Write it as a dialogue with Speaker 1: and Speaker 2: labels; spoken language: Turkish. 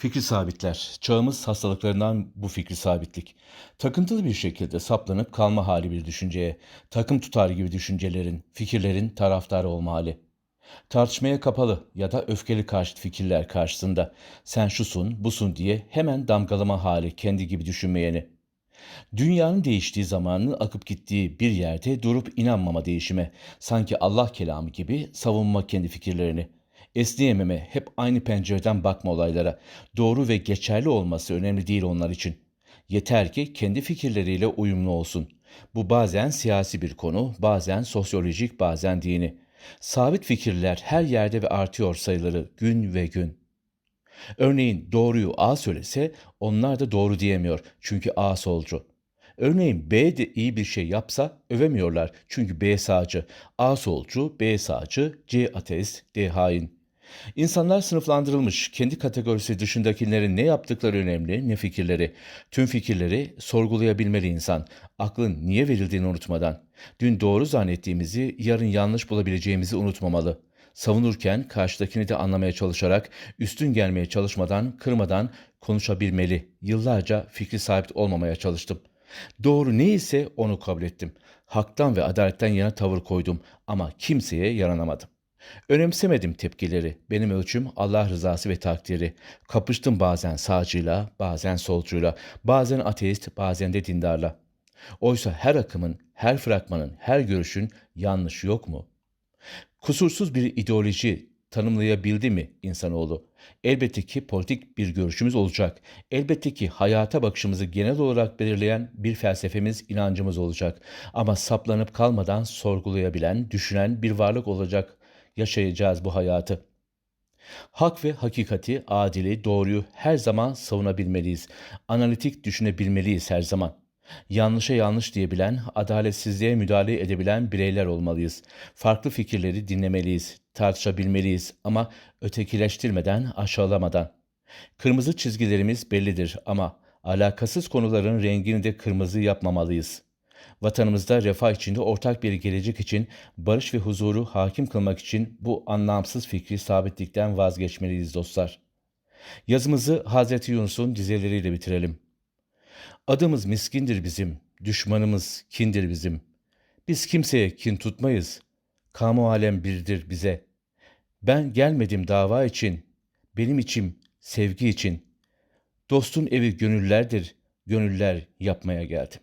Speaker 1: Fikri sabitler. Çağımız hastalıklarından bu fikri sabitlik. Takıntılı bir şekilde saplanıp kalma hali bir düşünceye, takım tutar gibi düşüncelerin, fikirlerin taraftarı olma hali. Tartışmaya kapalı ya da öfkeli karşıt fikirler karşısında sen şusun, busun diye hemen damgalama hali kendi gibi düşünmeyeni. Dünyanın değiştiği zamanın akıp gittiği bir yerde durup inanmama değişime, sanki Allah kelamı gibi savunma kendi fikirlerini. Esneyememe, hep aynı pencereden bakma olaylara. Doğru ve geçerli olması önemli değil onlar için. Yeter ki kendi fikirleriyle uyumlu olsun. Bu bazen siyasi bir konu, bazen sosyolojik, bazen dini. Sabit fikirler her yerde ve artıyor sayıları gün ve gün. Örneğin doğruyu A söylese onlar da doğru diyemiyor çünkü A solcu. Örneğin B de iyi bir şey yapsa övemiyorlar çünkü B sağcı, A solcu, B sağcı, C ateist, D hain. İnsanlar sınıflandırılmış, kendi kategorisi dışındakilerin ne yaptıkları önemli, ne fikirleri. Tüm fikirleri sorgulayabilmeli insan, aklın niye verildiğini unutmadan. Dün doğru zannettiğimizi, yarın yanlış bulabileceğimizi unutmamalı. Savunurken karşıdakini de anlamaya çalışarak, üstün gelmeye çalışmadan, kırmadan konuşabilmeli. Yıllarca fikri sahip olmamaya çalıştım. Doğru neyse onu kabul ettim. Haktan ve adaletten yana tavır koydum ama kimseye yaranamadım. Önemsemedim tepkileri. Benim ölçüm Allah rızası ve takdiri. Kapıştım bazen sağcıyla, bazen solcuyla, bazen ateist, bazen de dindarla. Oysa her akımın, her fragmanın, her görüşün yanlış yok mu? Kusursuz bir ideoloji tanımlayabildi mi insanoğlu? Elbette ki politik bir görüşümüz olacak. Elbette ki hayata bakışımızı genel olarak belirleyen bir felsefemiz, inancımız olacak. Ama saplanıp kalmadan sorgulayabilen, düşünen bir varlık olacak. Yaşayacağız bu hayatı. Hak ve hakikati, adili, doğruyu her zaman savunabilmeliyiz. Analitik düşünebilmeliyiz her zaman. Yanlışa yanlış diyebilen, adaletsizliğe müdahale edebilen bireyler olmalıyız. Farklı fikirleri dinlemeliyiz, tartışabilmeliyiz ama ötekileştirmeden, aşağılamadan. Kırmızı çizgilerimiz bellidir ama alakasız konuların rengini de kırmızı yapmamalıyız. Vatanımızda refah içinde ortak bir gelecek için barış ve huzuru hakim kılmak için bu anlamsız fikri sabitlikten vazgeçmeliyiz dostlar. Yazımızı Hazreti Yunus'un dizeleriyle bitirelim. Adımız miskindir bizim, düşmanımız kindir bizim. Biz kimseye kin tutmayız. Kamu alem birdir bize. Ben gelmedim dava için, benim içim sevgi için. Dostun evi gönüllerdir, gönüller yapmaya geldim.